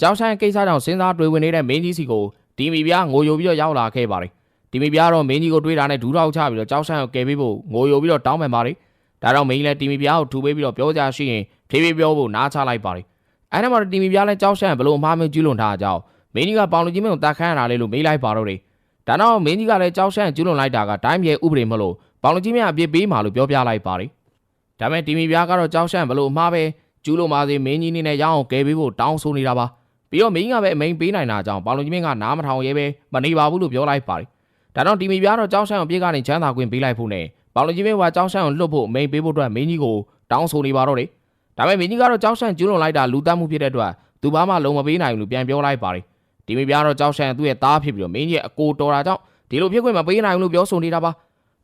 ကျောင်းဆိုင်ကိစ္စကြောင့်စဉ်းစားတွေးဝင်နေတဲ့မင်းကြီးစီကိုဒီမီပြားငိုယိုပြီးတော့ရောက်လာခဲ့ပါတယ်ဒီမီပြားတော့မင်းကြီးကိုတွေးတာနဲ့ဒူးထောက်ချပြီးတော့ကျောင်းဆိုင်ကိုကယ်ပေးဖို့ငိုယိုပြီးတော့တောင်းပန်ပါတယ်ဒါတော့မင်းကြီးလည်းဒီမီပြားကိုထူပေးပြီးတော့ပြောကြရှိရင်ဖြည်းဖြည်းပြောဖို့နားချလိုက်ပါတယ်အဲ့ဒါမှတော့ဒီမီပြားလည်းကျောင်းဆိုင်ဘလို့အမှားမျိုးကျူးလွန်ထားကြအောင်မင်းကြီးကပေါင်လူကြီးမင်းကိုတတ်ခမ်းရတာလေလို့မေးလိုက်ပါတော့တယ်ဒါတော့မင်းကြီးကလည်းကျောင်းဆိုင်ကျူးလွန်လိုက်တာကတိုင်းပြည်ဥပဒေမလို့ပေါင်လူကြီးမင်းအပြစ်ပေးမှာလို့ပြောပြလိုက်ပါတယ်ဒါပေမဲ့ဒီမီပြားကတော့ကျောင်းဆိုင်ဘလို့အမှားပဲကျူးလွန်ပါစေမင်းကြီးနေနဲ့ရအောင်ကယ်ပေးဖို့တောင်းဆိုနေတာပါ ပြီးတော့မင်းကြီးကပဲအမိန်ပေးနိုင်တာကြောင့်ပေါင်လူကြီးမင်းကနားမထောင်ရဲပဲမနေပါဘူးလို့ပြောလိုက်ပါတယ်ဒါတော့ဒီမီပြားတော့ကျောင်းဆိုင်ကိုပြေးကနေချမ်းသာခွင့်ပေးလိုက်ဖို့နဲ့ပေါင်လူကြီးမင်းကကျောင်းဆိုင်ကိုလွတ်ဖို့အမိန်ပေးဖို့အတွက်မင်းကြီးကိုတောင်းဆိုနေပါတော့တယ်ဒါပေမဲ့မင်းကြီးကတော့ကျောင်းဆိုင်ကျူးလွန်လိုက်တာလူတက်မှုဖြစ်တဲ့အတွက်သူဘာမှလုံးမပေးနိုင်ဘူးလို့ပြန်ပြောလိုက်ပါတယ်ဒီမီပြားတော့ကျောင်းဆိုင်သူ့ရဲ့သားဖြစ်ပြီးတော့မင်းကြီးရဲ့အကိုတော်တာကြောင့်ဒီလိုဖြစ်ခွင့်မပေးနိုင်ဘူးလို့ပြောဆိုနေတာပါ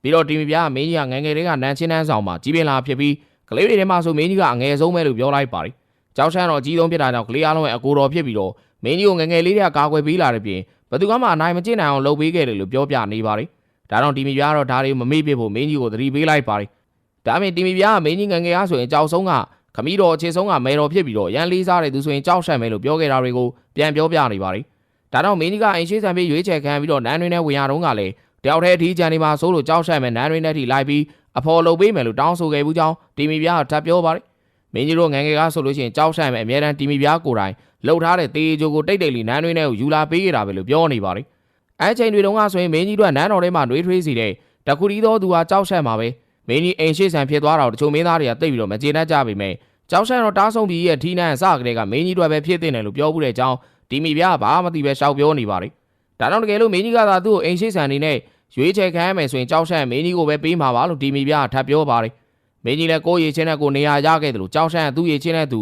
ပြီးတော့ဒီမီပြားကမင်းကြီးကငယ်ငယ်လေးကနန်းချင်းနှန်းဆောင်မှာကြီးပင်လာဖြစ်ပြီးကလေးတွေထဲမှာဆိုမင်းကြီးကအငယ်ဆုံးပဲလို့ပြောလိုက်ပါတယ် ကျောင်းဆိုင်တော့အကြီးဆုံးဖြစ်တာကြောင့်ကလေးအားလုံးရဲ့အကိုတော်ဖြစ်ပြီးတော့မင်းကြီးကိုငယ်ငယ်လေးတွေကကာကွယ်ပေးလာတဲ့ပြင်ဘယ်သူမှအနိုင်မကျင့်နိုင်အောင်လုပ်ပေးခဲ့တယ်လို့ပြောပြနေပါတယ်ဒါတော့တီမီပြားတော့ဒါတွေမမေ့ပြဖို့မင်းကြီးကိုသတိပေးလိုက်ပါတယ်ဒါပေမဲ့တီမီပြားကမင်းကြီးငယ်ငယ်အားဆိုရင်ကြောက်ဆုံးကခမီးတော်အခြေဆုံးကမဲတော်ဖြစ်ပြီးတော့ရန်လေးစားတဲ့သူဆိုရင်ကြောက်ရှက်မယ်လို့ပြောခဲ့တာတွေကိုပြန်ပြောပြနေပါတယ်ဒါတော့မင်းကြီးကအင်ရှိဆန်ပြီးရွေးချယ်ခံပြီးတော့နန်းတွင်နဲ့ဝင်ရတော့ကလည်းတယောက်တည်းအထီးကျန်နေမှာစိုးလို့ကြောက်ရှက်မယ်နန်းတွင်နဲ့ထိလိုက်ပြီးအဖော်လုပ်ပေးမယ်လို့တောင်းဆိုခဲ့ဘူးကြောင်းတီမီပြားကထပ်ပြောပါတယ် မင်းကြီးတို့ငယ်ငယ်ကဆိုလို့ရှိရင်ကြောက်ဆိုင်မဲ့အများတန်းတီမီပြားကိုယ်တိုင်လှုပ်ထားတဲ့တေးဂျိုကိုတိတ်တိတ်လေးနန်းတွင်းထဲကိုယူလာပေးခဲ့တာပဲလို့ပြောနေပါတယ်။အဲချိန်တွေတုန်းကဆိုရင်မင်းကြီးတို့ကနန်းတော်ထဲမှာနှွေးထွေးစီတဲ့တခုတီးသောသူဟာကြောက်ဆက်မှာပဲမင်းကြီးအိမ်ရှိဆန်ဖြစ်သွားတာကိုတချို့မင်းသားတွေကသိပြီးတော့မကျေနပ်ကြပေမဲ့ကြောက်ဆက်တော့တားဆုံးပြီးရဲ့ထီးနန်းအစကတည်းကမင်းကြီးတို့ပဲဖြစ်တင်တယ်လို့ပြောမှုတဲ့အကြောင်းဒီမိပြားဘာမှမသိပဲရှောက်ပြောနေပါတယ်။ဒါတော့တကယ်လို့မင်းကြီးကသာသူ့ကိုအိမ်ရှိဆန်နေနဲ့ရွေးချယ်ခံရမယ်ဆိုရင်ကြောက်ဆက်မင်းကြီးကိုပဲပေးမှာပါလို့ဒီမိပြားထပ်ပြောပါတယ်။ မင်းကြီးလည်းကိုယ်ရည်ချင်းနဲ့ကိုနေရာရခဲ့တယ်လို့ကြောက်ဆက်သူ့ရည်ချင်းနဲ့သူ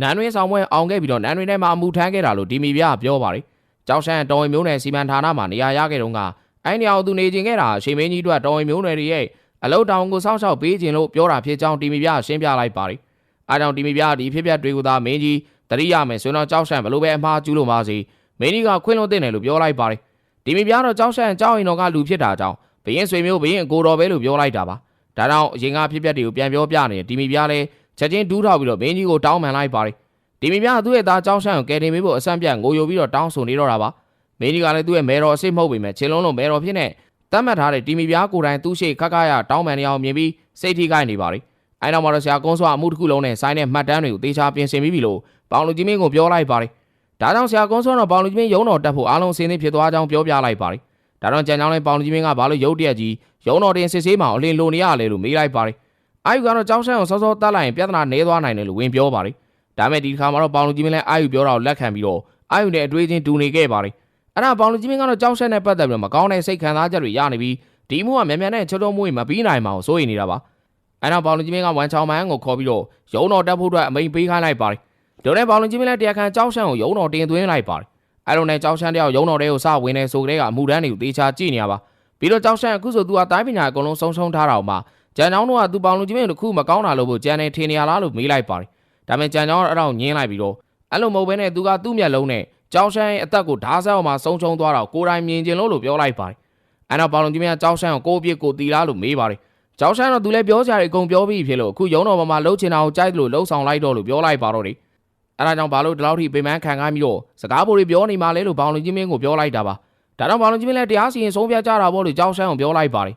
နန်းတွင်းဆောင်ပွဲအောင်ခဲ့ပြီးတော့နန်းတွင်းထဲမှာအမှုထမ်းခဲ့တာလို့ဒီမီပြပြောပါတယ်။ကြောက်ရှန်တော်ဝင်မျိုးနယ်စီမံဌာနမှာနေရာရခဲ့တော့ကအဲ့နေအောင်သူနေခြင်းခဲ့တာရှင်မင်းကြီးတို့တော်ဝင်မျိုးနယ်တွေရဲ့အလုတ်တောင်ကိုစောင့်ရှောက်ပေးခြင်းလို့ပြောတာဖြစ်ကြောင်းဒီမီပြရှင်းပြလိုက်ပါတယ်။အားကြောင့်ဒီမီပြဒီဖြစ်ပြတွေကိုသာမင်းကြီးတတိယမယ်ဆိုတော့ကြောက်ရှန်ဘလို့ပဲအမှားကျူးလို့ပါစေမင်းကြီးကခွင့်လို့တင်တယ်လို့ပြောလိုက်ပါတယ်။ဒီမီပြတော့ကြောက်ရှန်ကြောက်ရင်တော့ကလူဖြစ်တာကြောင့်ဘရင်ဆွေမျိုးဘရင်အကိုတော်ပဲလို့ပြောလိုက်တာပါ။ ဒါကြောင့်အရင်ကဖြစ်ပြတွေကိုပြန်ပြောပြနေတယ်ဒီမီပြလည်းချက်ချင်းဒူးထောက်ပြီးတော့မင်းကြီးကိုတောင်းပန်လိုက်ပါတယ်။ဒီမိပြသူ့ရဲ့သားကြောင်းဆန်းကိုကယ်တင်ပေးဖို့အဆန့်ပြတ်ငိုယိုပြီးတော့တောင်းဆိုနေတော့တာပါမင်းကြီးကလည်းသူ့ရဲ့မဲတော်အစ်စ်မဟုတ်ပေမဲ့ချင်းလုံးလုံးမဲတော်ဖြစ်နေတတ်မှတ်ထားတဲ့ဒီမိပြကိုယ်တိုင်သူ့ရှိခက်ခါရတောင်းပန်နေအောင်မြင်ပြီးစိတ်ထိခိုက်နေပါလေအဲနောက်မှာတော့ဆရာကုန်းစွာအမှုတစ်ခုလုံးနဲ့ဆိုင်းတဲ့မှတ်တမ်းတွေကိုတေချာပြင်ဆင်ပြီးပြီလို့ပေါင်လူကြီးမင်းကိုပြောလိုက်ပါလေဒါကြောင့်ဆရာကုန်းစွာတော့ပေါင်လူကြီးမင်းရုံတော်တက်ဖို့အားလုံးအစင်းသင်းဖြစ်သွားကြောင်းပြောပြလိုက်ပါလေ ဒါတော့ကြံကြောင်းလဲပေါင်လူကြီးမင်းကဘာလို့ရုတ်တရက်ကြီးရုံတော်တင်စစ်ဆေးမှအလင်းလိုနေရလဲလို့မေးလိုက်ပါလေအာယူကတော့ကြောင်းဆန်းကိုစောစောတတ်လိုက်ရင်ပြဿနာနည်းသွားနိုင်တယ်လို့ဝင်ပြောပါလေဒါမဲ့ဒီတစ်ခါမှာတော့ပေါင်လူကြီးမင်းလည်းအာယူပြောတာကိုလက်ခံပြီးတော့အာယူနဲ့အတွေးချင်းတူနေခဲ့ပါတယ်အဲ့ဒါပေါင်လူကြီးမင်းကတော့ကြောက်ဆက်နဲ့ပတ်သက်ပြီးတော့မကောင်းတဲ့စိတ်ခံစားချက်တွေရနေပြီးဒီမှုကမြန်မြန်နဲ့ချောချောမွေးမပြီးနိုင်ပါဘူးစိုးရိမ်နေတာပါအဲ့တော့ပေါင်လူကြီးမင်းကဝန်ချောင်းမန်းကိုခေါ်ပြီးတော့ရုံတော်တက်ဖို့အတွက်အမိန်ပေးခိုင်းလိုက်ပါတယ်ဒိုနဲ့ပေါင်လူကြီးမင်းလည်းတရားခံကြောက်ဆန်းကိုရုံတော်တင်သွင်းလိုက်ပါတယ် အဲ့လိုနဲ့ကြောက်ဆန်းတယောက်ရုံတော်တဲကိုစဝင်နေဆိုကြတဲ့ကအမှုတန်းတွေကိုတေချာကြည့်နေရပါပြီးတော့ကြောက်ဆန်းအခုဆိုသူကတိုင်းပညာအကုန်လုံးဆုံးရှုံးထားတာအောင်မှကျန်ချောင်းတို့ကသူပေါင်လူကြီးမင်းတို့ခုမကောင်းတာလို့ဖို့ကြံနေထင်နေရလားလို့မေးလိုက်ပါတယ်ဒါပေမဲ့ကြံချောင်းအဲ့တော့ညင်းလိုက်ပြီးတော့အဲ့လိုမဟုတ်ဘဲနဲ့သူကသူ့မျက်လုံးနဲ့ကြောင်းရှမ်းရဲ့အသက်ကိုဓာတ်ဆောက်မှာဆုံးချုံသွားတော့ကိုယ်တိုင်မြင်ကျင်လို့လို့ပြောလိုက်ပါတယ်အဲ့တော့ပေါလုံကြီးမင်းကကြောင်းရှမ်းကိုကိုအပြစ်ကိုတီလားလို့မေးပါတယ်ကြောင်းရှမ်းတော့သူလည်းပြောကြတယ်အကုန်ပြောပြီးဖြစ်လို့အခုရုံတော်ပေါ်မှာလှုပ်ချင်တာကိုကြိုက်တယ်လို့လှုပ်ဆောင်လိုက်တော့လို့ပြောလိုက်ပါတော့တယ် အဲ့ဒါကြောင့်ဘာလို့ဒီလောက်ထိပိမန်းခံခိုင်းပြီးတော့စကားပေါ်တွေပြောနေမှလဲလို့ဘောင်လူကြီးမင်းကိုပြောလိုက်တာပါဒါတော့ဘောင်လူကြီးမင်းလည်းတရားစီရင်ဆုံးဖြတ်ကြတာပေါ့လို့ကြောင်းရှမ်းကိုပြောလိုက်ပါတယ်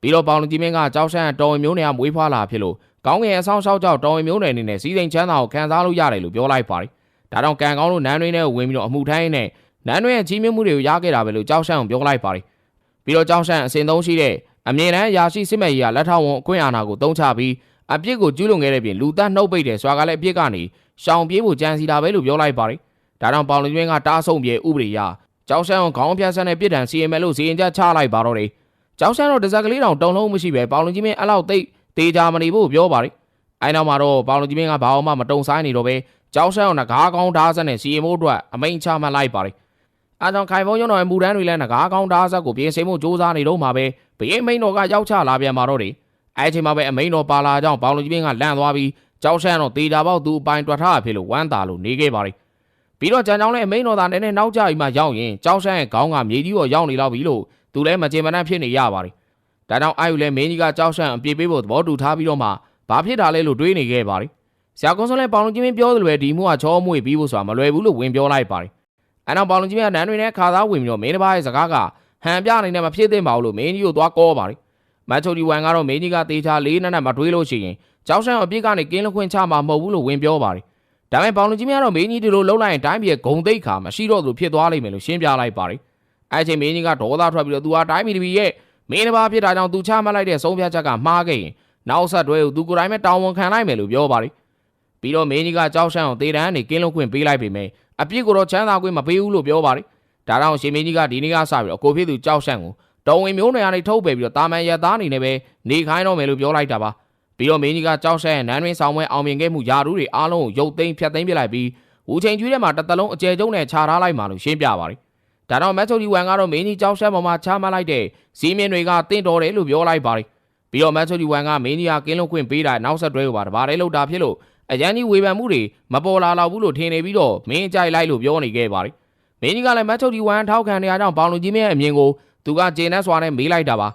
ပြီးတော့ဘောင်လူကြီးမင်းကကြောင်းရှမ်းတော်ဝင်မျိုးနယ်ကမွေးဖွားလာဖြစ်လို့ကောင်းငယ်အဆောင်ရှောက်ကြောက်တော်ဝင်မျိုးနယ်အနေနဲ့စီးစိမ်ချမ်းသာကိုခံစားလို့ရတယ်လို့ပြောလိုက်ပါတယ်။ဒါကြောင့်ကံကောင်းလို့နန်းတွင်းထဲကိုဝင်ပြီးတော့အမှုထိုင်းနဲ့နန်းတွင်းရဲ့ကြီးမြင့်မှုတွေကိုရခဲ့တာပဲလို့ကြောက်ရှန့်ကိုပြောလိုက်ပါတယ်။ပြီးတော့ကြောက်ရှန့်အစဉ်သုံးရှိတဲ့အမြင်တမ်းရာရှိစစ်မဲ့ကြီးကလက်ထောက်ဝန်အခွင့်အာဏာကိုတုံးချပြီး အပြစ်ကိုကျူးလွန်ခဲ့တဲ့ပြင်လူသားနှုတ်ပိတ်တယ်စွာကလည်းအပြစ်ကနေရှောင်ပြေးဖို့ကြံစီတာပဲလို့ပြောလိုက်ပါတယ်။ဒါကြောင့်ပေါင်လူချင်းကတားဆုံပြေဥပဒေရကြောက်ရှန့်ကိုခေါင်းပြတ်ဆန်းတဲ့ပြစ်ဒဏ်စီရင်မယ်လို့စီရင်ချက်ချလိုက်ပါတော့တယ်။ကြောက်ရှန့်တော့တစက်ကလေးတောင်တုံလုံးမရှိပဲပေါင်လူချင်းမင်းအဲ့လောက်သိတေချာမနေဖို့ပြောပါတယ်။အဲနောက်မှာတော့ပေါင်လူကြီးမင်းကဘာအောင်မှမတုံဆိုင်နေတော့ပဲကြောက်ရှမ်းအောင်ငကားကောင်းဓာတ်ဆက်နဲ့စီအမိုးအတွက်အမိန်ချမှတ်လိုက်ပါတယ် အားကြောင့်ခိုင်ဖုံးရုံတော်ရဲ့မူတန်းတွေလည်းငကားကောင်းတားဆက်ကိုပြင်ဆင်မှုစ조사နေတော့မှာပဲဘရင်မိန်တော်ကရောက်ချလာပြန်มาတော့တယ် အဲ့ချိန်မှာပဲအမိန်တော်ပါလာကြောင်းဘောင်လူကြီးမင်းကလန့်သွားပြီးကြောက်ရှမ်းတော့တေချာပေါက်သူအပိုင်တွက်ထားဖြစ်လို့ဝမ်းသာလို့နေခဲ့ပါတယ်ပြီးတော့ကြံကြောင်းလည်းအမိန်တော်သားနည်းနည်းနောက်ကျပြီးမှရောက်ရင်ကြောက်ရှမ်းရဲ့ခေါင်းကမြေကြီးပေါ်ရောက်နေတော့ပြီလို့သူလည်းမကြေမနက်ဖြစ်နေရပါတယ်ဒါကြောင့်အာယူလည်းမင်းကြီးကကြောက်ရှမ်းအပြေးပေးဖို့သဘောတူထားပြီးတော့မှဘာဖြစ်တာလဲလို့တွေးနေခဲ့ပါတယ်ဆရာကွန်ဆယ်လည်းပေါင်လူကြီးမင်းပြောသလိုပဲဒီမှုကချောမွေပြီးဖို့ဆိုတာမလွယ်ဘူးလို့ဝင်ပြောလိုက်ပါတယ်အဲနောက်ပေါင်လူကြီးမင်းကနန်းတွေနဲ့ခါသားဝင်ပြီးတော့မင်းတစ်ပါးရဲ့စကားကဟန်ပြနေနဲ့မဖြစ်သင့်ပါဘူးလို့မင်းကြီးကိုသွားကောပါတယ် မတ်ချိုဒီဝမ်ကတော့မင်းကြီးကတေချာလေးနက်နက်မတွေးလို့ရှိရင်ကြောက်ရှမ်းအပြစ်ကနေကင်းလခွင့်ချမှာမဟုတ်ဘူးလို့ဝင်ပြောပါတယ်ဒါပေမဲ့ပေါင်လူကြီးမင်းကတော့မင်းကြီးဒီလိုလှုပ်လိုက်ရင်တိုင်းပြည်ဂုံတိတ်ခါမရှိတော့သူဖြစ်သွားလိမ့်မယ်လို့ရှင်းပြလိုက်ပါတယ်အဲချိန်မင်းကြီးကဒေါသထွက်ပြီးတော့သူဟာတိုင်းပြည်တပီရဲ့မင်းတစ်ပါးဖြစ်တာကြောင့်သူချမှတ်လိုက်တဲ့ဆုံးဖြတ်ချက်ကမှားခဲ့ရင်နောက်ဆက်တွဲကိုသူကိုယ်တိုင်ပဲတောင်းဝန်ခံလိုက်မယ်လို့ပြောပါတယ်ပြီးတော့မင်းကြီးကကြောက်ရှမ်းအောင်တေတန်းကနေကင်းလုံးခွင့်ပေးလိုက်ပေမဲ့အပြစ်ကိုတော့ချမ်းသာခွင့်မပေးဘူးလို့ပြောပါတယ်ဒါကြောင့်ရှင်မင်းကြီးကဒီနေ့ကစပြီးတော့ကိုဖြစ်သူကြောက်ရှမ်းကို တော်ဝင်မျိုးနွယ်ကနေထုတ်ပယ်ပြီးတော့တာမန်ရသားအနေနဲ့ပဲနေခိုင်းတော့မယ်လို့ပြောလိုက်တာပါပြီးတော့မင်းကြီးကကြောက်ရှမ်းရဲ့နန်းတွင်ဆောင်ပွဲအောင်မြင်ခဲ့မှုယာရုတွေအားလုံးကိုရုပ်သိမ်းဖျက်သိမ်းပြလိုက်ပြီးဝူချိန်ကျွေးထဲမှာတစ်သလုံးအကျယ်ကျုံနဲ့ခြာထားလိုက်မှလို့ရှင်းပြပါတယ်ဒါတော့မက်ချိုဒီဝမ်ကတော့မင်းကြီးကြောက်ရှမ်းပေါ်မှာချမှတ်လိုက်တဲ့စီးမြင်တွေကတင့်တော်တယ်လို့ပြောလိုက်ပါတယ်ပြီးတော့မက်ချိုဒီဝမ်ကမင်းကြီးကကင်းလုံးခွင့်ပေးတာနောက်ဆက်တွဲကိုပါတပါးလေးလောက်တာဖြစ်လို့အရန်ကြီးဝေဖန်မှုတွေမပေါ်လာတော့ဘူးလို့ထင်နေပြီးတော့မင်းကြိုက်လိုက်လို့ပြောနေခဲ့ပါတယ်မင်းကြီးကလည်းမက်ချိုဒီဝမ်ထောက်ခံနေရကြောင်းဘောင်လူကြီးမရဲ့အမြင်ကို သူကဂျင်းနဲ့စွာနဲ့မေးလိုက်တာပါ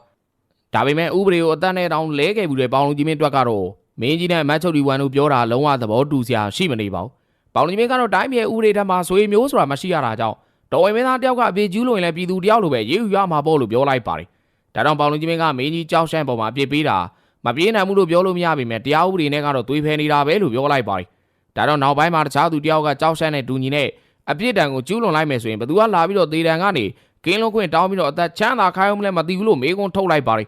ဒါပေမဲ့ဥပဒေကိုအသက်နဲ့တောင်လဲခဲ့ပြီးတဲ့ဘောင်လူကြီးမင်းတွက်ကတော့မင်းကြီးနဲ့မက်ချိုဒီဝမ်တို့ပြောတာလုံးဝသဘောတူစရာရှိမနေပါဘူးဘောင်လူကြီးမင်းကတော့တိုင်းပြည်ဥပဒေထက်မှာဆွေမျိုးဆိုတာမရှိရတာကြောင့်တော်ဝင်မင်းသားတယောက်ကအပြေကျူးလို့ရင်လည်းပြည်သူတယောက်လိုပဲရေးယူရမှာပေါ့လို့ပြောလိုက်ပါတယ်ဒါကြောင့်ဘောင်လူကြီးမင်းကမင်းကြီးကြောက်ရှမ်းပေါ်မှာအပြစ်ပေးတာမပြေးနိုင်ဘူးလို့ပြောလို့မရပေမဲ့တရားဥပဒေနဲ့ကတော့သွေးဖယ်နေတာပဲလို့ပြောလိုက်ပါတယ်ဒါတော့နောက်ပိုင်းမှာတခြားသူတယောက်ကကြောက်ရှမ်းနဲ့ဒူညီနဲ့အပြစ်ဒဏ်ကိုကျူးလွန်လိုက်မယ်ဆိုရင်ဘသူကလာပြီးတော့ဒေတံကနေ ကင်းလုံးခွင့်တောင်းပြီးတော့အသက်ချမ်းသာခိုင်းအောင်လည်းမသိဘူးလို့မေးခွန်းထုတ်လိုက်ပါတယ်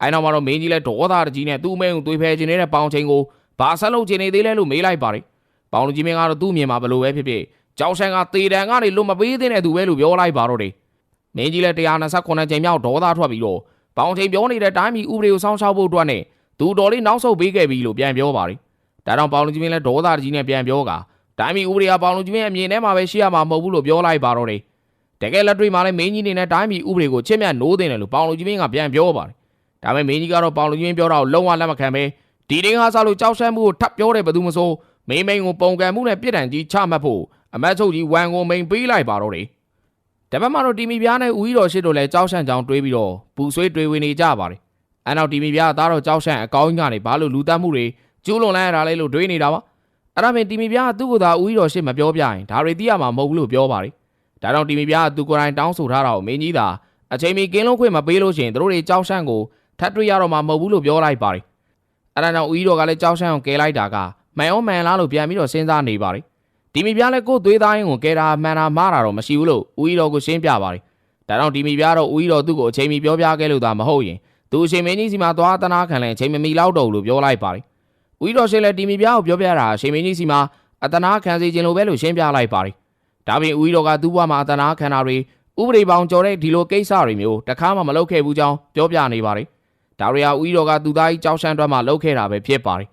အဲနောက်မှာတော့မင်းကြီးလည်းဒေါသတကြီးနဲ့သူ့အမဲကိုသွေးဖယ်ခြင်းနဲ့ပေါင်ချိန်ကိုဘာဆက်လုပ်ခြင်းနေသေးလဲလို့မေးလိုက်ပါတယ်ပေါင်လူကြီးမင်းကတော့သူ့အမြင်မှာဘလို့ပဲဖြစ်ဖြစ်ကြောက်ရှမ်းကတေတံကနေလွတ်မပေးသင့်တဲ့သူပဲလို့ပြောလိုက်ပါတော့တယ်မင်းကြီးလည်း129ချိန်မြောက်ဒေါသထွက်ပြီးတော့ပေါင်ချိန်ပြောနေတဲ့တိုင်းပြည်ဥပဒေကိုစောင့်ရှောက်ဖို့အတွက်နဲ့သူတော်လေးနောက်ဆုတ်ပေးခဲ့ပြီလို့ပြန်ပြောပါတယ်ဒါကြောင့်ပေါင်လူကြီးမင်းလည်းဒေါသကြီးနဲ့ပြန်ပြောကတိုင်းပြည်ဥပဒေကပေါင်လူကြီးမင်းအမြင်ထဲမှာပဲရှိရမှာမဟုတ်ဘူးလို့ပြောလိုက်ပါတော့တယ် တကယ်လက်တွေ့မှာလည်းမင်းကြီးနေနဲ့တိုင်းပြည်ဥပဒေကိုချစ်မြတ်နိုးတင်တယ်လို့ပေါင်လူကြီးမင်းကပြန်ပြောပါတယ်ဒါပေမဲ့မင်းကြီးကတော့ပေါင်လူကြီးမင်းပြောတာကိုလုံးဝလက်မခံပဲဒီတင်းကားစားလို့ကြောက်ရှမ်းမှုကိုထပ်ပြောတဲ့ဘသူမစိုးမင်းမိန်ကိုပုံကံမှုနဲ့ပြစ်ဒဏ်ကြီးချမှတ်ဖို့အမတ်ချုပ်ကြီးဝမ်ကိုမိန်ပေးလိုက်ပါတော့တယ်တပတ်မှတော့တီမီပြားနဲ့ဦးကြီးတော်ရှိတို့လည်းကြောက်ရှမ်းကြောင်တွေးပြီးတော့ပူဆွေးတွေးဝင်နေကြပါတယ်အဲနောက်တီမီပြားသားတော့ကြောက်ရှမ်းအကောင်းကြီးကနေဘာလို့လူတက်မှုတွေကျူးလွန်လိုက်ရတာလဲလို့တွေးနေတာပါအဲ့ဒါပင်တီမီပြားကသူ့ကိုယ်သာဦးကြီးတော်ရှိမပြောပြရင်ဒါတွေသိရမှာမဟုတ်ဘူးလို့ပြောပါတယ် ဒါကြောင့်တီမီပြားကသူကိုယ်တိုင်တောင်းဆိုထားတာကိုမင်းကြီးသာအချိန်မီကင်းလုံးခွင့်မပေးလို့ရှိရင်တို့တွေကြောက်ရှမ်းကိုထပ်တွေ့ရတော့မှာမဟုတ်ဘူးလို့ပြောလိုက်ပါတယ်အဲ့ဒါကြောင့်ဦးကြီးတော်ကလည်းကြောက်ရှမ်းကိုကဲလိုက်တာကမှန်အောင်မှန်လားလို့ပြန်ပြီးတော့စဉ်းစားနေပါတယ်ဒီမီပြားလည်းကိုယ်သွေးသားရင်ကိုကဲတာမှန်တာမှားတာတော့မရှိဘူးလို့ဦးကြီးတော်ကိုရှင်းပြပါတယ်ဒါကြောင့်ဒီမီပြားတော့ဦးကြီးတော်သူ့ကိုအချိန်မီပြောပြခဲ့လို့သာမဟုတ်ရင်သူအချိန်မင်းကြီးစီမှာသွားတနာခံလဲအချိန်မမီလောက်တော့လို့ပြောလိုက်ပါတယ်ဦးကြီးတော်ရှင်းလဲဒီမီပြားကိုပြောပြတာအချိန်မင်းကြီးစီမှာအတနာခံစီခြင်းလိုပဲလို့ရှင်းပြလိုက်ပါတယ် ဒါပြင်ဦးကြီးတော်ကသူ့ဘဝမှာအတနာခံတာတွေဥပဒေပေါင်းကြော်တဲ့ဒီလိုကိစ္စတွေမျိုးတခါမှမလုပ်ခဲ့ဘူးကြောင်းပြောပြနေပါတယ်ဒါရီယာဦးကြီးတော်ကသူသားကြီးကြောက်ရှမ်းတွက်မှလုပ်ခဲ့တာပဲဖြစ်ပါတယ်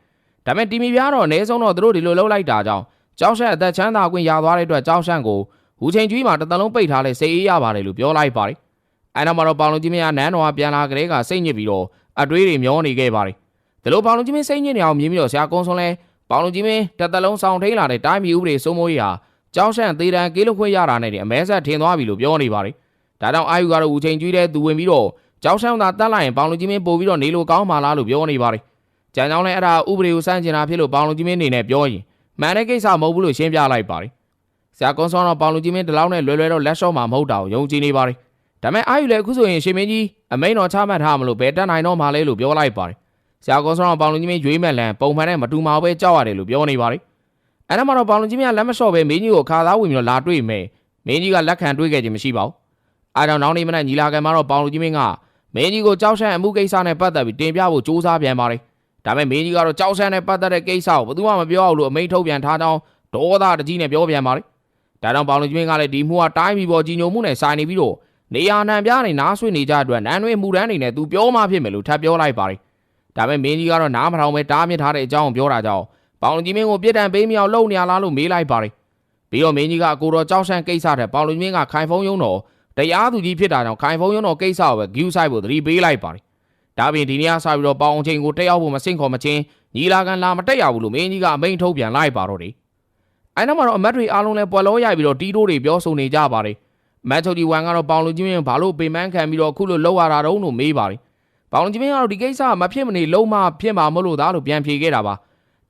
ဒါပေမဲ့တီမီပြားတော့အ ਨੇ ဆုံးတော့သူတို့ဒီလိုလုပ်လိုက်တာကြောင့်ကြောက်ရှမ်းအသက်ချမ်းသာခွင့်ရသွားတဲ့အတွက်ကြောက်ရှမ်းကိုဟူချိန်ကျွေးမှာတစ်တလုံးပိတ်ထားလဲစိတ်အေးရပါတယ်လို့ပြောလိုက်ပါတယ်အဲနောက်မှာတော့ပေါင်လုံးကြီးမင်းကနန်းတော်ကပြန်လာကြတဲ့ကစိတ်ညစ်ပြီးတော့အတွေးတွေမျောနေခဲ့ပါတယ်ဒီလိုပေါင်လုံးကြီးမင်းစိတ်ညစ်နေအောင်မြင်ပြီးတော့ဆရာကုန်းဆုံးလဲပေါင်လုံးကြီးမင်းတစ်တလုံးဆောင်ထိန်လာတဲ့တိုင်းပြည်ဥပဒေစိုးမိုးရေးဟာ ကြောက်ရှမ်းသေးတံကေးလို့ခွင့်ရတာနဲ့အမဲဆက်ထင်သွားပြီလို့ပြောနေပါတယ်ဒါကြောင့်အာယူကတော့ဟူချိန်ကျွေးတဲ့သူဝင်ပြီးတော့ကြောက်ရှမ်းသာတတ်လိုက်ရင်ပေါင်လုံးကြီးမင်းပို့ပြီးတော့နေလို့ကောင်းပါလားလို့ပြောနေပါတယ်ကြံကြောင်းလဲအဲ့ဒါဥပဒေကိုစန့်ကျင်တာဖြစ်လို့ပေါင်လုံးကြီးမင်းနေနဲ့ပြောရင်မှန်တဲ့ကိစ္စမဟုတ်ဘူးလို့ရှင်းပြလိုက်ပါတယ်ဆရာကွန်ဆွန်တော့ပေါင်လူကြီးမင်းဒီလောက်နဲ့လွယ်လွယ်တော့လက်လျှော့မှာမဟုတ်တာကိုယုံကြည်နေပါတယ်ဒါပေမဲ့အာယူလည်းအခုဆိုရင်ရှင်မင်းကြီးအမိန်တော်ချမှတ်ထားမလို့ဘယ်တက်နိုင်တော့မှလဲလို့ပြောလိုက်ပါတယ်ဆရာကွန်ဆွန်တော့ပေါင်လူကြီးမင်းရွေးမဲ့လန်ပုံမှန်နဲ့မတူမှာပဲကြောက်ရတယ်လို့ပြောနေပါတယ် အဲ့ဒါမှတော့ပေါင်လူကြီးမင်းကလက်မလျှော့ပဲမင်းကြီးကိုခါသားဝင်ပြီးတော့လာတွေ့မယ်မင်းကြီးကလက်ခံတွေ့ခဲ့ခြင်းမရှိပါဘူးအားကြောင့်နောက်နေ့မနက်ညီလာခံမှာတော့ပေါင်လူကြီးမင်းကမင်းကြီးကိုကြောက်ရှမ်းအမှုကိစ္စနဲ့ပတ်သက်ပြီးတင်ပြဖို့စူးစမ်းပြန်ပါတယ်ဒါပေမဲ့မင်းကြီးကတော့ကြောက်ဆန်းနဲ့ပတ်သက်တဲ့ကိစ္စကိုဘယ်သူမှမပြောအောင်လို့အမိန့်ထုတ်ပြန်ထားကြောင်းဒေါသတကြီးနဲ့ပြောပြန်ပါတယ်။ဒါကြောင့်ပေါင်လူကြီးမင်းကလည်းဒီမှုဟာတိုင်းပြည်ပေါ်ကြီးညိုမှုနဲ့ဆိုင်နေပြီးတော့နေရာနှံပြားနေနားဆွေးနေကြအတွက်နန်းတွင်မှုတန်းနေနဲ့သူပြောမှဖြစ်မယ်လို့ထပ်ပြောလိုက်ပါတယ်။ဒါပေမဲ့မင်းကြီးကတော့နားမထောင်ပဲတားမြစ်ထားတဲ့အကြောင်းကိုပြောတာကြောင့် ပေါင်လူကြီးမင်းကိုပြစ်ဒဏ်ပေးမြောက်လုပ်နေရလားလို့မေးလိုက်ပါတယ်။ပြီးတော့မင်းကြီးကအကိုတော်ကြောက်ရှန့်ကိစ္စတဲ့ပေါင်လူချင်းကခိုင်ဖုံးယုံတော်တရားသူကြီးဖြစ်တာကြောင့်ခိုင်ဖုံးယုံတော်ကိစ္စကိုပဲဂယူးဆိုင်ဖို့သတိပေးလိုက်ပါတယ်ဒါပြင်ဒီနေ့ကစပြီးတော့ပေါင်ချင်းကိုတက်ရောက်ဖို့မစင့်ခေါ်မချင်းညီလာခံလာမတက်ရဘူးလို့မင်းကြီးကအမိန့်ထုတ်ပြန်လိုက်ပါတော့တယ်အဲနောက်မှာတော့အမတ်တွေအားလုံးလည်းပွဲလောရိုက်ပြီးတော့တီးတိုးတွေပြောဆိုနေကြပါတယ်မတ်ချုပ်ဒီဝမ်ကတော့ပေါင်လူချင်းဘာလို့ပေမန်းခံပြီးတော့အခုလိုလောက်ရတာတုံးလို့မေးပါတယ်ပေါင်လူချင်းကတော့ဒီကိစ္စမဖြစ်မနေလုံးမဖြစ်မှာမလို့သားလို့ပြန်ဖြေခဲ့တာပါ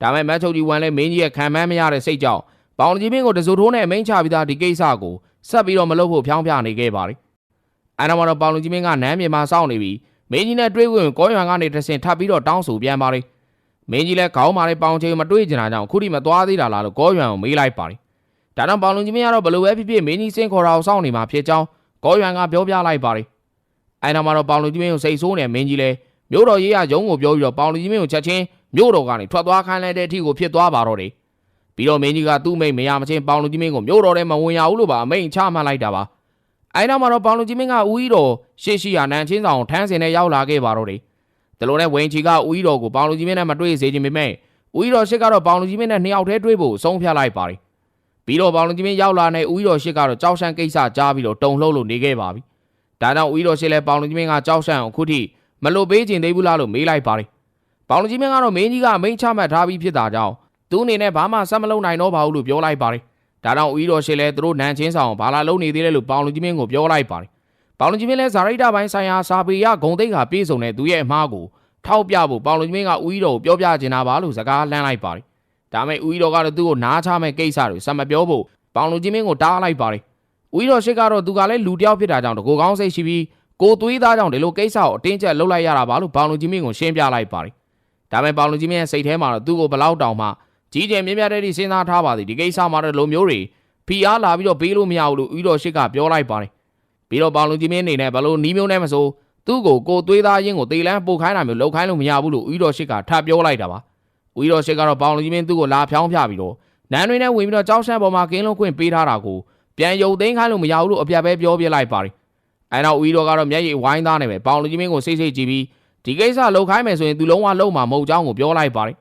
ဒါပေမဲ့မတ်ချုပ်ဒီဝမ်လည်းမင်းကြီးရဲ့ခံမှန်းမရတဲ့စိတ်ကြောင့်ပေါင်ကြီးမင်းကိုတစိုးထိုးနဲ့အမိန့်ချပြီးသားဒီကိစ္စကိုဆက်ပြီးတော့မလုပ်ဖို့ဖြောင်းပြနေခဲ့ပါတယ်။အဲနောက်မှာတော့ပေါင်ကြီးမင်းကနန်းမြေမှာစောင့်နေပြီးမင်းကြီးနဲ့တွေ့ဝင်ကောရွံကနေတဆင်ထပ်ပြီးတော့တောင်းဆိုပြန်ပါတယ်။မင်းကြီးလည်းခေါင်းမာတဲ့ပေါင်ချင်းမတွေ့ကြတာကြောင့်ခုထိမသွားသေးတာလားလို့ကောရွံကိုမေးလိုက်ပါတယ်။ဒါကြောင့်ပေါင်ကြီးမင်းကတော့ဘလို့ပဲဖြစ်ဖြစ်မင်းကြီးစင်ခေါ်တာကိုစောင့်နေမှာဖြစ်ကြောင်းကောရွံကပြောပြလိုက်ပါတယ်။အဲနောက်မှာတော့ပေါင်ကြီးမင်းကိုစိတ်ဆိုးနေမင်းကြီးလည်းမြို့တော်ရေးရရုံးကိုပြောပြီးတော့ပေါင်ကြီးမင်းကိုချက်ချင်း မြို့တော်ကနေထွက်သွားခိုင်းလိုက်တဲ့အထိကိုဖြစ်သွားပါတော့တယ်။ပြီးတော့မင်းကြီးကသူ့မိတ်မရမချင်းပေါင်လူကြီးမင်းကိုမြို့တော်ထဲမဝင်ရဘူးလို့ပါအမိန့်ချမှတ်လိုက်တာပါအဲနောက်မှာတော့ပေါင်လူကြီးမင်းကဦးကြီးတော်ရှေ့ရှိရနန်းချင်းဆောင်ထန်းစင်နဲ့ရောက်လာခဲ့ပါတော့တယ်ဒီလိုနဲ့ဝင်းချီကဦးကြီးတော်ကိုပေါင်လူကြီးမင်းနဲ့မတွေ့စေချင်ပေမဲ့ဦးကြီးတော်ရှစ်ကတော့ပေါင်လူကြီးမင်းနဲ့နှစ်ယောက်တည်းတွေ့ဖို့ဆုံးဖြတ်လိုက်ပါတယ်ပြီးတော့ပေါင်လူကြီးမင်းရောက်လာတဲ့ဦးကြီးတော်ရှစ်ကတော့ကြောက်ရှန့်ကိစ္စကြားပြီးတော့တုံလှုပ်လို့နေခဲ့ပါပြီဒါကြောင့်ဦးကြီးတော်ရှစ်လည်းပေါင်လူကြီးမင်းကကြောက်ရှန့်ကိုခုထိမလွတ်ပေးခြင်းသေးဘူးလားလို့မေးလိုက်ပါတယ် ပေါင်လူကြီးမင်းကတော့မင်းကြီးကအမိန့်ချမှတ်ထားပြီးဖြစ်တာကြောင့်သူအနေနဲ့ဘာမှဆက်မလုပ်နိုင်တော့ပါဘူးလို့ပြောလိုက်ပါတယ်။ဒါကြောင့်ဦးတော်ရှိလဲသူတို့နန်းချင်းဆောင်ဘာလာလုံးနေသေးလဲလို့ပေါင်လူကြီးမင်းကိုပြောလိုက်ပါတယ်။ပေါင်လူကြီးမင်းလဲဇာရိတာပိုင်းဆိုင်ရာစာပေရဂုံတိတ်ကပြေးစုံတဲ့သူရဲ့အမှားကိုထောက်ပြဖို့ပေါင်လူကြီးမင်းကဦးတော်ကိုပြောပြချင်တာပါလို့စကားလှမ်းလိုက်ပါတယ်။ဒါမဲ့ဦးတော်ကတော့သူ့ကိုနားချမဲ့ကိစ္စတွေဆက်မပြောဖို့ပေါင်လူကြီးမင်းကိုတားလိုက်ပါတယ်။ဦးတော်ရှိကတော့သူကလည်းလူတယောက်ဖြစ်တာကြောင့်တကူကောင်းစိတ်ရှိပြီးကိုသွေးသားကြောင့်ဒီလိုကိစ္စကိုအတင်းကျပ်လုပ်လိုက်ရတာပါလို့ပေါင်လူကြီးမင်းကိုရှင်းပြလိုက်ပါတယ်။ ဒါမဲ့ပေါင်လူကြီးမင်းရဲ့စိတ်ထဲမှာတော့သူ့ကိုဘလောက်တောင်မှကြီးကျယ်မြင့်မြတ်တဲ့ဒီစဉ်းစားထားပါသည်ဒီကိစ္စမှာတော့လိုမျိုးတွေဖီအားလာပြီးတော့ပေးလို့မရဘူးလို့ဦးတော်ရှိကပြောလိုက်ပါတယ်ပြီးတော့ပေါင်လူကြီးမင်းအနေနဲ့ဘလို့နီးမျိုးနဲ့မဆိုသူ့ကိုကိုသွေးသားရင်းကိုတေလန်းပို့ခိုင်းတာမျိုးလောက်ခိုင်းလို့မရဘူးလို့ဦးတော်ရှိကထပ်ပြောလိုက်တာပါဦးတော်ရှိကတော့ပေါင်လူကြီးမင်းသူ့ကိုလာဖြောင်းပြပြီးတော့နန်းတွင်နဲ့ဝင်ပြီးတော့ကြောက်ရှမ်းပေါ်မှာကင်းလုံးခွင့်ပေးထားတာကိုပြန်ယုံသိမ်းခိုင်းလို့မရဘူးလို့အပြတ်ပဲပြောပြလိုက်ပါတယ်အဲနောက်ဦးတော်ကတော့မျက်ရည်ဝိုင်းသားနေပဲပေါင်လူကြီးမင်းကိုစိတ်စိတ်ကြည့်ပြီး ဒီကိစ္စလောက်ခိုင်းမယ်ဆိုရင်သူလုံးဝလုံးမှာမဟုတ်ကြောင်းကိုပြောလိုက်ပါတယ်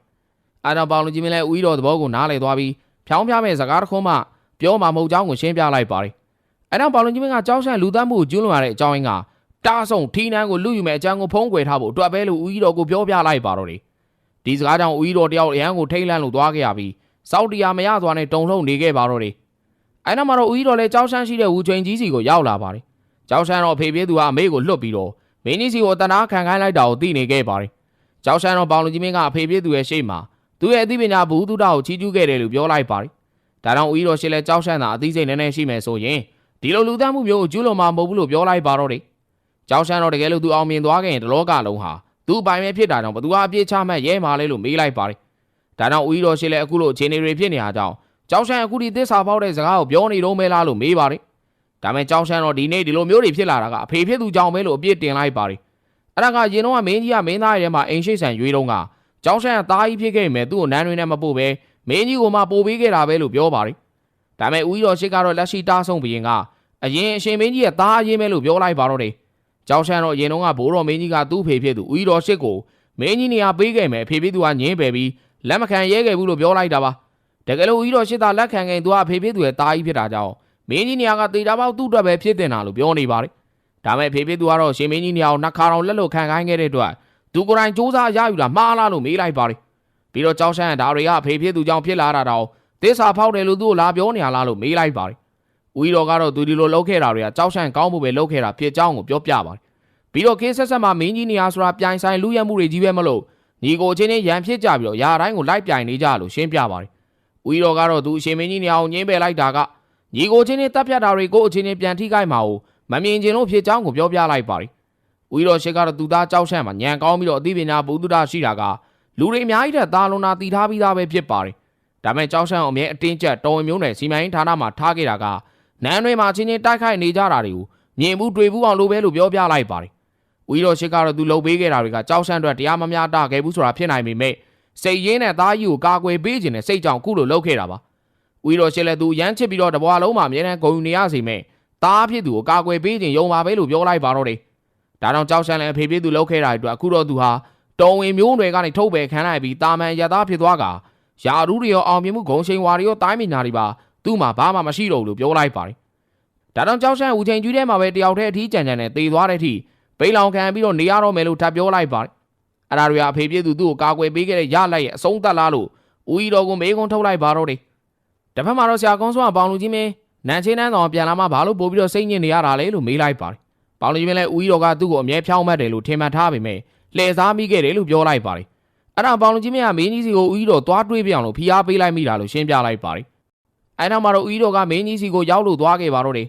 အာတော့ပေါင်လူကြီးမင်းလည်းဦးတော်သဘောကိုနားလည်သွားပြီးဖြောင်းပြမဲ့စကားတစ်ခုမှပြောမှာမဟုတ်ကြောင်းကိုရှင်းပြလိုက်ပါတယ်။အဲတော့ပေါင်လူကြီးမင်းကကြောက်ရှန့်လူသတ်မှုကိုကျူးလွန်ရတဲ့အကြောင်းရင်းကတားဆုံထီးနှန်းကိုလူယူမဲ့အကြောင်းကိုဖုံးကွယ်ထားဖို့အတွက်ပဲလို့ဦးတော်ကိုပြောပြလိုက်ပါတော့တယ်။ဒီစကားကြောင့်ဦးတော်တယောက်အရန်ကိုထိတ်လန့်လို့သွားခဲ့ရပြီးစောက်တရားမရသွားနဲ့တုံလှုပ်နေခဲ့ပါတော့တယ်။အဲနောက်မှာတော့ဦးတော်လည်းကြောက်ရှန့်ရှိတဲ့ဦးချိန်ကြီးစီကိုရောက်လာပါတယ်။ကြောက်ရှန့်တော့ဖေပြေးသူကအမေကိုလွတ်ပြီးတော့ မင်းကြီးစီကိုတနာခံခိုင်းလိုက်တာကိုသိနေခဲ့ပါတယ်။ကြောက်ရှန့်တော့ပေါင်လူကြီးမင်းကအဖေပြေးသူရဲ့ရှေ့မှာသူရဲ့အသိပညာဘူးတုဒ္ဒကိုချီးကျူးခဲ့တယ်လို့ပြောလိုက်ပါတယ်။ဒါကြောင့်ဦးတော်ရှိလဲကြောက်ရှန့်တာအသိစိတ်နည်းနည်းရှိမယ်ဆိုရင်ဒီလိုလူသားမှုမျိုးကိုကျူးလွန်မှာမဟုတ်ဘူးလို့ပြောလိုက်ပါတော့တယ်။ကြောက်ရှန့်တော့တကယ်လို့သူအောင်မြင်သွားခဲ့ရင်ဒီလောကလုံးဟာသူ့ပိုင်ပဲဖြစ်တာကြောင့်ဘသူဟာအပြစ်ချမှတ်ရဲမှာလဲလို့မေးလိုက်ပါတယ်။ဒါကြောင့်ဦးတော်ရှိလဲအခုလိုအခြေအနေတွေဖြစ်နေတာကြောင့်ကြောက်ရှန့်အခုဒီသစ္စာပေါက်တဲ့စကားကိုပြောနေတော့မဲလားလို့မေးပါတယ်။ ဒါမဲ့ကြောက်ရှန့်တော့ဒီနေ့ဒီလိုမျိုးတွေဖြစ်လာတာကအဖေဖြစ်သူကြောင့်ပဲလို့အပြစ်တင်လိုက်ပါတယ်။အဲ့ဒါကရင်တော့ကမင်းကြီးကမင်းသားရဲ့ထဲမှာအိမ်ရှိဆန်ရွေးတော့ကကျောင်းဆန်းကသားကြီးဖြစ်ခဲ့မယ်သူ့ကိုနန်းတွင်နဲ့မပို့ပဲမင်းကြီးကိုမှပို့ပေးခဲ့တာပဲလို့ပြောပါတယ်။ဒါမဲ့ဦးကြီးတော်ရှိကတော့လက်ရှိတားဆုံးဘရင်ကအရင်အရှင်မင်းကြီးရဲ့သားအရင်ပဲလို့ပြောလိုက်ပါတော့တယ်။ကျောင်းဆန်းတော့အရင်တော့ကဘိုးတော်မင်းကြီးကသူ့ဖေဖြစ်သူဦးကြီးတော်ရှိကိုမင်းကြီးနေရာပေးခဲ့မယ်ဖေဖြစ်သူကညင်းပယ်ပြီးလက်မခံရဲခဲ့ဘူးလို့ပြောလိုက်တာပါ။တကယ်လို့ဦးကြီးတော်ရှိတာလက်ခံခဲ့သူကဖေဖြစ်သူရဲ့သားကြီးဖြစ်တာကြောင့် မင်းကြီးနေရာကတေတာပေါက်သူ့အတွက်ပဲဖြစ်တင်တာလို့ပြောနေပါတယ်။ဒါမဲ့ဖေဖြစ်သူကတော့ရှင်မင်းကြီးနေရာကိုနှစ်ခါတောင်လက်လို့ခံခိုင်းခဲ့တဲ့အတွက်သူကိုယ်တိုင်စူးစမ်းရယူတာမှားလားလို့မေးလိုက်ပါတယ်ပြီးတော့ကြောက်ရှမ်းကဒါတွေကအဖေဖြစ်သူကြောင့်ဖြစ်လာတာတော့သစ္စာဖောက်တယ်လို့သူ့ကိုလာပြောနေရလားလို့မေးလိုက်ပါတယ်ဦးကြီးတော်ကတော့သူဒီလိုလုပ်ခဲ့တာတွေကကြောက်ရှမ်းကောင်းမှုပဲလုပ်ခဲ့တာဖြစ်ကြောင်းကိုပြောပြပါတယ်ပြီးတော့ကေးဆက်ဆက်မှာမင်းကြီးနေရာဆိုတာပြိုင်ဆိုင်လူရက်မှုတွေကြီးပဲမလို့ညီကိုချင်းချင်းရန်ဖြစ်ကြပြီးတော့ယာတိုင်းကိုလိုက်ပြိုင်နေကြလို့ရှင်းပြပါတယ်ဦးကြီးတော်ကတော့သူအရှင်မင်းကြီးနေရာကိုညင်းပယ်လိုက်တာက ညီကိုချင်းချင်းတပ်ဖြတ်တာတွေကိုအချင်းချင်းပြန်ထိခိုက်မှာကိုမမြင်ချင်လို့ဖြစ်ကြောင်းကိုပြောပြလိုက်ပါတယ်ဦးကြီးတော်ရှစ်ကတော့သူသားကြောက်ရှမ်းမှာညံကောင်းပြီးတော့အသိပညာဘုဒ္ဓတာရှိတာကလူတွေအများကြီးတဲ့သာလွန်နာတည်ထားပြီးသားပဲဖြစ်ပါတယ်။ဒါမဲ့ကြောက်ရှမ်းအောင်အမြဲအတင်းကျပ်တော်ဝင်မျိုးနဲ့စီမံရေးဌာနမှာထားခဲ့တာကနန်းတွေမှာချင်းချင်းတိုက်ခိုက်နေကြတာတွေကိုမြင်ဘူးတွေ့ဘူးအောင်လို့ပဲလို့ပြောပြလိုက်ပါတယ်။ဦးတော်ရှိကတော့သူလှုပ်ပေးခဲ့တာတွေကကြောက်ရှမ်းအတွက်တရားမများတာခဲ့ဘူးဆိုတာဖြစ်နိုင်ပေမဲ့စိတ်ရင်းနဲ့သားကြီးကိုကာကွယ်ပေးခြင်းနဲ့စိတ်ကြောင့်ကုလို့လုပ်ခဲ့တာပါ။ ဦးတော်ရှိလည်းသူရမ်းချစ်ပြီးတော့တဘွားလုံးမှာအမြဲတမ်းဂုဏ်ယူနေရစီမဲ့သားဖြစ်သူကိုကာကွယ်ပေးခြင်းယုံပါပဲလို့ပြောလိုက်ပါတော့တယ်။ဒါကြောင့်ကြောက်ရှမ်းလည်းအဖေဖြစ်သူလုပ်ခဲ့တာတွေအတွက်အခုတော့သူဟာတော်ဝင်မျိုးနွယ်ကနေထုတ်ပယ်ခံလိုက်ပြီးတာမန်ရသားဖြစ်သွားကယာရူးတွေရောအောင်မြင်မှုဂုံရှိန်ဝါတွေရောတိုင်းမိနာတွေပါသူ့မှာဘာမှမရှိတော့ဘူးလို့ပြောလိုက်ပါတယ်ဒါတော့ကြောက်ရှန့်ဦးချိန်ကြီးထဲမှာပဲတယောက်တည်းအထီးကြံကြံနဲ့တေသွားတဲ့အထိပိန်လောင်ခံပြီးတော့နေရတော့မယ်လို့ထပ်ပြောလိုက်ပါတယ်အဲ့ဒါတွေကအဖေပြည့်သူသူ့ကိုကာကွယ်ပေးခဲ့တဲ့ရလိုက်ရဲ့အဆုံးသတ်လားလို့ဦးကြီးတော်ကမေးခွန်းထုတ်လိုက်ပါတော့တယ် တစ်ဖက်မှာတော့ဆရာကောင်းစွာပေါင်လူကြီးမင်းနန်ချင်းတန်းတော်ပြန်လာမှဘာလို့ပို့ပြီးတော့စိတ်ညစ်နေရတာလဲလို့မေးလိုက်ပါတယ်ပေါင်လူကြီးမင်းလည်းဦးကြီးတော်ကသူ့ကိုအမြဲဖြောင်းမှတ်တယ်လို့ထင်မှတ်ထားပေမဲ့လှည့်စားမိခဲ့တယ်လို့ပြောလိုက်ပါတယ်အဲ့ဒါပေါင်လူကြီးမင်းကမင်းကြီးစီကိုဦးကြီးတော်သွားတွေးပြအောင်လို့ဖိအားပေးလိုက်မိတာလို့ရှင်းပြလိုက်ပါတယ်အဲ့နောက်မှာတော့ဦးကြီးတော်ကမင်းကြီးစီကိုရောက်လို့သွားခဲ့ပါတော့တယ်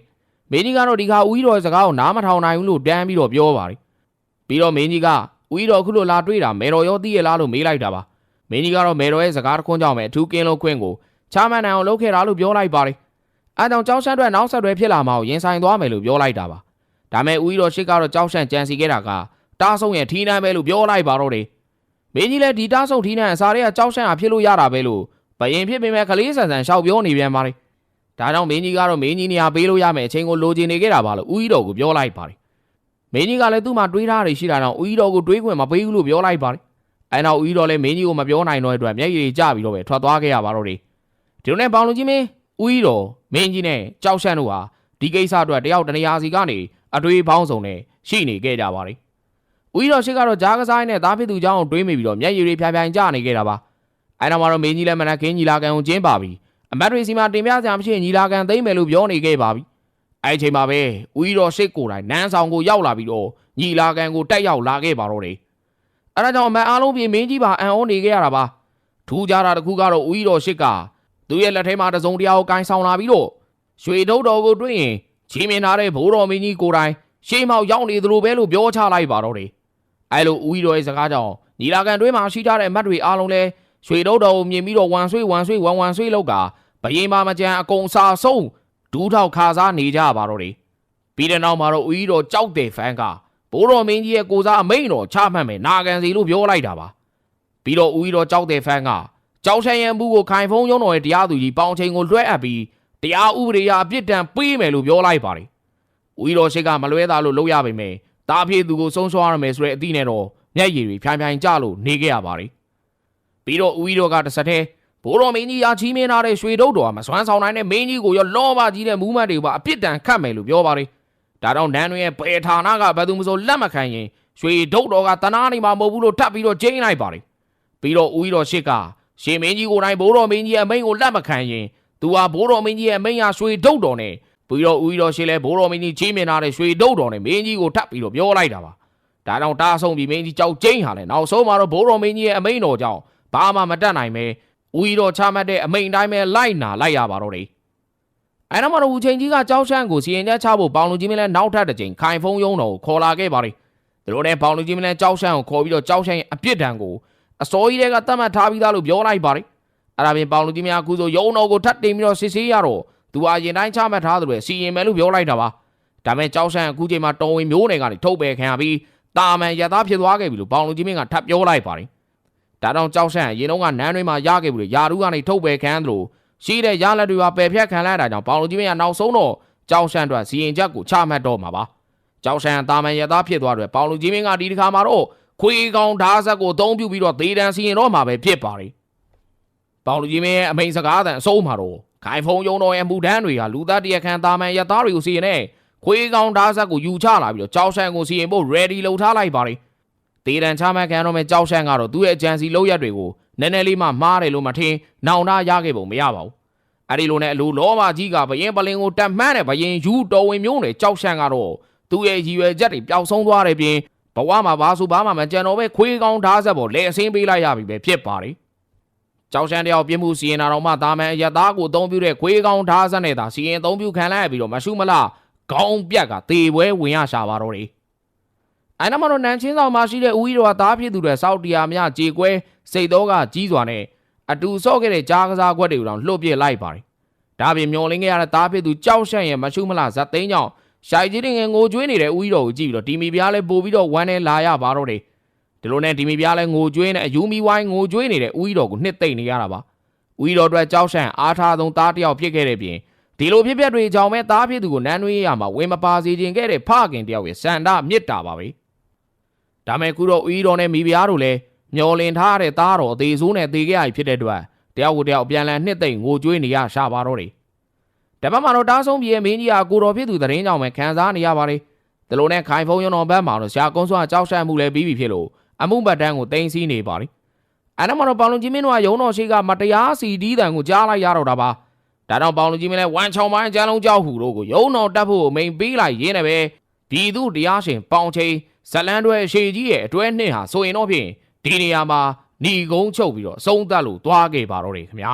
မင်းကြီးကတော့ဒီခါဦးကြီးတော်ရဲ့စကားကိုနားမထောင်နိုင်ဘူးလို့တန်းပြီးတော့ပြောပါတယ်ပြီးတော့မင်းကြီးကဦးကြီးတော်အခုလိုလာတွေးတာမေတော်ရောသိရလားလို့မေးလိုက်တာပါမင်းကြီးကတော့မေတော်ရဲ့စကားတစ်ခွန်းကြောင့်ပဲအထူးကင်းလို့ခွင့်ကို ချားမန်နိုင်အောင်လုပ်ခဲ့တာလို့ပြောလိုက်ပါတယ်အဲကြောင့်ကြောက်ရှန့်အတွက်နောက်ဆက်တွဲဖြစ်လာမှာကိုရင်ဆိုင်သွားမယ်လို့ပြောလိုက်တာပါဒါမဲ့ဦးကြီးတော်ရှစ်ကတော့ကြောက်ရှန့်ကြံစီခဲ့တာကတားဆုံးရဲ့ထီးနှမ်းပဲလို့ပြောလိုက်ပါတော့တယ်မင်းကြီးလည်းဒီတားဆုံးထီးနှမ်းအစားတွေကကြောက်ရှန့်ဟာဖြစ်လို့ရတာပဲလို့ဘယင်ဖြစ်ပေမဲ့ကလေးဆန်ဆန်ရှောက်ပြောနေပြန်ပါတယ်ဒါကြောင့်မင်းကြီးကတော့မင်းကြီးနေရာပေးလို့ရမယ်အချိန်ကိုလိုချင်နေခဲ့တာပါလို့ဦးကြီးတော်ကိုပြောလိုက်ပါတယ်မင်းကြီးကလည်းသူ့မှာတွေးထားတွေရှိတာတော့ဦးကြီးတော်ကိုတွေးခွင့်မပေးဘူးလို့ပြောလိုက်ပါတယ်အဲနောက်ဦးကြီးတော်လည်းမင်းကြီးကိုမပြောနိုင်တော့တဲ့အတွက်မျက်ရည်ကျပြီးတော့ပဲထွက်သွားခဲ့ရပါတော့တယ် ဒီလိုနဲ့ပေါင်လူကြီးမင်းဦးကြီးတော်မင်းကြီးနဲ့ကြောက်ရှန့်တို့ဟာဒီကိစ္စအတွက်တယောက်တနေရာစီကနေအတွေးပေါင်းစုံနဲ့ရှိနေခဲ့ကြပါတယ်ဦးကြီးတော်ရှိကတော့ဂျားကစားနဲ့သားဖြစ်သူကြောင့်တွေးမိပြီးတော့မျက်ရည်တွေဖြာဖြာကျနေခဲ့တာပါအဲနောက်မှာတော့မင်းကြီးလည်းမနက်ခင်းညီလာခံကိုကျင်းပါပြီအမတ်တွေစီမှာတင်ပြစရာမရှိရင်ညီလာခံသိမ့်မယ်လို့ပြောနေခဲ့ပါပြီအဲ့ချိန်မှာပဲဦးကြီးတော်ရှိကိုယ်တိုင်နန်းဆောင်ကိုရောက်လာပြီးတော့ညီလာခံကိုတက်ရောက်လာခဲ့ပါတော့တယ်အဲဒါကြောင့်အမတ်အားလုံးပြင်မင်းကြီးပါအံ့ဩနေခဲ့ရတာပါထူးခြားတာတစ်ခုကတော့ဦးကြီးတော်ရှိက သူ့ရဲ့လက်ထဲမှာတစုံတရာကိုကင်ဆောင်လာပြီးတော့ရွှေထုတ်တော်ကိုတွေ့ရင်ချီးမြှင့်ထားတဲ့ဘိုးတော်မင်းကြီးကိုယ်တိုင်ရှေးမောက်ရောက်နေသလိုပဲလို့ပြောချလိုက်ပါတော့တယ်အဲလိုဦးကြီးတော်ရဲ့စကားကြောင့်ညီလာခံတွင်းမှာရှိကြတဲ့အမတ်တွေအားလုံးလဲရွှေထုတ်တော်ကိုမြင်ပြီးတော့ဝန်ဆွေးဝန်ဆွေးဝန်ဝန်ဆွေးလောက်ကဘယင်မာမကြံအကုန်စာဆုံးဒူးထောက်ခါစားနေကြပါတော့တယ်ပြီးတဲ့နောက်မှာတော့ဦးကြီးတော်ကြောက်တယ်ဖန်ကဘိုးတော်မင်းကြီးရဲ့ကိုစားအမိန်တော်ချမှတ်မယ်နာခံစီလို့ပြောလိုက်တာပါပြီးတော့ဦးကြီးတော်ကြောက်တယ်ဖန်က ကြောက်ဆန်ရန်ဘူးကိုခိုင်ဖုံးရုံးတော်ရဲ့တရားသူကြီးပေါင်ချိန်ကိုလွှဲအပ်ပြီးတရားဥပဒေအပြစ်ဒဏ်ပေးမယ်လို့ပြောလိုက်ပါတယ်ဦးကြီးတော်ရှိကမလွဲသားလို့လုပ်ရပါမယ်တားပြေသူကိုဆုံးဆွားရမယ်ဆိုတဲ့အသည့်နဲ့တော့မျက်ရည်တွေဖြိုင်ဖြိုင်ကျလို့နေခဲ့ရပါတယ်ပြီးတော့ဦးကြီးတော်ကတစ်ဆက်တည်းဘိုးတော်မင်းကြီးရာချီးမင်းထားတဲ့ရွှေတုတ်တော်ကမစွမ်းဆောင်နိုင်တဲ့မင်းကြီးကိုရောလောဘကြီးတဲ့မူးမတ်တွေပါအပြစ်ဒဏ်ခတ်မယ်လို့ပြောပါတယ်ဒါတော့နန်းတွင်ရဲ့ပေဌာနကဘယ်သူမှဆိုလက်မခံရင်ရွှေတုတ်တော်ကတနာနေမှာမဟုတ်ဘူးလို့ထပ်ပြီးတော့ကျင်းလိုက်ပါတယ်ပြီးတော့ဦးကြီးတော်ရှစ်က ရှင်မင်းကြီးကိုယ်တိုင်ဘိုးတော်မင်းကြီးရဲ့အမိန့်ကိုလက်မခံရင်သူဟာဘိုးတော်မင်းကြီးရဲ့အမိန့်ဟာရွှေတုတ်တော်နဲ့ပြီးတော့ဦးကြီးတော်ရှစ်လည်းဘိုးတော်မင်းကြီးချင်းမြင်ထားတဲ့ရွှေတုတ်တော်နဲ့မင်းကြီးကိုထပ်ပြီးတော့ပြောလိုက်တာပါဒါကြောင့်တားဆုံးပြီးမင်းကြီးကြောက်ကျင်းဟာလဲနောက်ဆုံးမှာတော့ဘိုးတော်မင်းကြီးရဲ့အမိန့်တော်ကြောင့်ဘာမှမတတ်နိုင်ပဲဦးကြီးတော်ချမှတ်တဲ့အမိန့်တိုင်းပဲလိုက်နာလိုက်ရပါတော့တယ်အဲနောက်မှာတော့ဦးချင်းကြီးကကြောက်ရှန့်ကိုစီရင်ချက်ချဖို့ပေါင်လူကြီးမင်းလည်းနောက်ထပ်တစ်ကြိမ်ခိုင်ဖုံးယုံတော်ကိုခေါ်လာခဲ့ပါတယ်သူတို့နဲ့ပေါင်လူကြီးမင်းလည်းကြောက်ရှန့်ကိုခေါ်ပြီးတော့ကြောက်ရှန့်ရဲ့အပြစ်ဒဏ်ကို အစောကြီးတွေကတတ်မှတ်ထားပြီးသားလို့ပြောလိုက်ပါတယ်အဲ့ဒါပြင်ပေါင်လူကြီးများအခုဆိုယုံတော်ကိုထပ်တင်ပြီးတော့စစ်ဆေးရတော့သူဟာရင်တိုင်းချမှတ်ထားသလိုပဲစီရင်မယ်လို့ပြောလိုက်တာပါဒါမဲ့ကြောက်ရှန့်အခုချိန်မှာတော်ဝင်မျိုးနယ်ကနေထုတ်ပယ်ခံရပြီးတာမန်ရသားဖြစ်သွားခဲ့ပြီလို့ပေါင်လူကြီးမင်းကထပ်ပြောလိုက်ပါတယ်ဒါတောင်ကြောက်ရှန့်ရင်တော့ကနန်းတွင်းမှာရခဲ့ပြီလို့ယာရုကနေထုတ်ပယ်ခံသလိုရှိတဲ့ရလက်တွေပါပယ်ဖြတ်ခံလိုက်တာကြောင့်ပေါင်လူကြီးမင်းကနောက်ဆုံးတော့ကြောက်ရှန့်အတွက်စီရင်ချက်ကိုချမှတ်တော့မှာပါကြောက်ရှန့်တာမန်ရသားဖြစ်သွားတယ်ပေါင်လူကြီးမင်းကဒီတစ်ခါမှာတော့ ခွေကောင်ဓာတ်ဆက်ကိုအသုံးပြုပြီးတော့ဒေတန်စီရင်တော့မှာပဲဖြစ်ပါတယ်ပေါင်လူကြီးမင်းရဲ့အမိန်စကားတန်အစိုးမှာတော့ခိုင်ဖုံယုံတော်ရဲ့အမှုဒန်းတွေကလူသားတရခန်တာမန်ရသားတွေကိုစီရင်တဲ့ခွေကောင်ဓာတ်ဆက်ကိုယူချလာပြီးတော့ကြောက်ရှန့်ကိုစီရင်ဖို့ ready လုပ်ထားလိုက်ပါတယ်ဒေတန်ချမှတ်ခံတော့မဲ့ကြောက်ရှန့်ကတော့သူ့ရဲ့အကြံစီလောက်ရက်တွေကိုနည်းနည်းလေးမှမှားတယ်လို့မထင်နောင်တရခဲ့ပုံမရပါဘူးအဲ့ဒီလိုနဲ့အလိုလောမကြီးကဘရင်ပလင်ကိုတက်မှန်းတဲ့ဘရင်ယူတော်ဝင်မျိုးနဲ့ကြောက်ရှန့်ကတော့သူ့ရဲ့ရည်ရွယ်ချက်တွေပျောက်ဆုံးသွားတယ်ပြင် ဘဝမှာဘာဆိုဘာမှမကြံတော့ပဲခွေးကောင်းဓာတ်ဆက်ပေါ်လက်အစင်းပေးလိုက်ရပြီပဲဖြစ်ပါတယ်ကြောက်ရှမ်းတယောက်ပြင်းမှုစီရင်တာတော့မှတာမန်အရသားကိုအသုံးပြုတဲ့ခွေးကောင်းဓာတ်ဆက်နဲ့သာစီရင်အသုံးပြုခံလိုက်ရပြီးတော့မရှုမလားခေါင်းပြက်ကတေပွဲဝင်ရရှာပါတော့တယ်အဲ့နမတော့နန်ချင်းဆောင်မှာရှိတဲ့ဦးကြီးတော်ကသားဖြစ်သူတွေစောက်တရားများကြေကွဲစိတ်တော်ကကြီးစွာနဲ့အတူဆော့ခဲ့တဲ့ကြားကစားခွက်တွေကိုတော့လှုပ်ပြစ်လိုက်ပါတယ်ဒါပြင်မျောလင်းခဲ့ရတဲ့သားဖြစ်သူကြောက်ရှန့်ရဲ့မရှုမလားဇက်သိန်းကြောင့် ရှိုင်ကြီးတင်ငယ်ငိုကြွေးနေတဲ့ဦးကြီးတော်ကိုကြည့်ပြီးတော့ဒီမီပြားလဲပို့ပြီးတော့ဝမ်းနဲ့လာရပါတော့တယ်ဒီလိုနဲ့ဒီမီပြားလဲငိုကြွေးနေအယူမီဝိုင်းငိုကြွေးနေတဲ့ဦးကြီးတော်ကိုနှစ်သိမ့်နေရတာပါဦးကြီးတော်အတွက်ကြောက်ရှန့်အားထားဆုံးသားတစ်ယောက်ဖြစ်ခဲ့တဲ့ပြင်ဒီလိုဖြစ်ပျက်တွေကြောင့်ပဲသားဖြစ်သူကိုနန်းနွေးရမှာဝင်မပါစေခြင်းခဲ့တဲ့ဖခင်တယောက်ရဲ့စန္ဒမြစ်တာပါပဲဒါမဲ့ခုတော့ဦးကြီးတော်နဲ့မိဖုရားတို့လည်းမျောလင်ထားတဲ့သားတော်အသေးဆိုးနဲ့သေခဲ့ရဖြစ်တဲ့အတွက်တယောက်ကိုတယောက်ပြန်လည်နှစ်သိမ့်ငိုကြွေးနေရရှာပါတော့တယ် တပတ်မှာတော့တားဆုံးပြေမင်းကြီးကကိုတော်ဖြစ်သူသတင်းကြောင့်ပဲခံစားနေရပါတယ်ဒီလိုနဲ့ခိုင်ဖုံရုံတော်ဘက်မှာတော့ဆရာကုန်းစွာကြောက်ရှက်မှုလည်းပြီးပြီဖြစ်လို့အမှုပတ်တန်းကိုတင်စီနေပါတယ်အဲ့ဒါမှတော့ပေါင်လုံကြီးမင်းတို့ကရုံတော်ရှိကမတရားစီဒီတန်ကိုကြားလိုက်ရတော့တာပါဒါတော့ပေါင်လုံကြီးမင်းလည်းဝမ်ချောင်ပိုင်းကျန်းလုံးကြောက်ဟူတို့ကိုရုံတော်တက်ဖို့မိန်ပေးလိုက်ရင်းနဲ့ပဲဒီသူတရားရှင်ပေါင်ချိန်ဇလန်းတွဲရှေကြီးရဲ့အတွဲနှစ်ဟာဆိုရင်တော့ဖြင့်ဒီနေရာမှာหนีကုန်းချုပ်ပြီးတော့အဆုံးသတ်လို့သွားခဲ့ပါတော့တယ်ခင်ဗျာ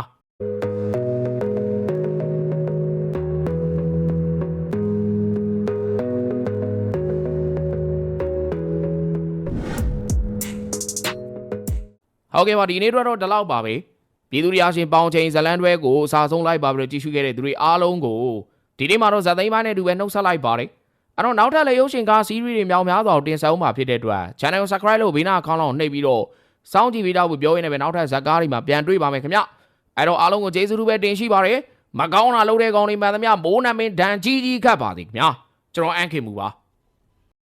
ဟုတ်ကဲ့ပါဒီနေ့တော့တော့ဒီလောက်ပါပဲပြည်သူတရားရှင်ပေါင်ချိန်ဇလန်းတွဲကိုအစာဆုံးလိုက်ပါပြီးတော့ကြည့်ရှုခဲ့တဲ့သူတွေအားလုံးကိုဒီနေ့မှာတော့ဇာသိမ်းပိုင်းနဲ့အတူပဲနှုတ်ဆက်လိုက်ပါတယ်အဲ့တော့နောက်ထပ်လည်းရုပ်ရှင်ကားစီးရီးတွေမြောင်များစွာကိုတင်ဆက်အောင်မှာဖြစ်တဲ့အတွက် channel ကို subscribe လုပ်ဘေးနားအကောင့်လောက်နှိပ်ပြီးတော့စောင့်ကြည့်ပြီးတော့ပြောရင်းနဲ့ပဲနောက်ထပ်ဇာတ်ကားတွေမှာပြန်တွေ့ပါမယ်ခင်ဗျအဲ့တော့အားလုံးကိုကျေးဇူးတူပဲတင်ရှိပါတယ်မကောင်းတာလုပ်တဲ့ကောင်တွေမှန်သမျှမိုးနမင်းဒန်ကြီးကြီးခတ်ပါသည်ခင်ဗျာကျွန်တော်အန်ခင်မူပါ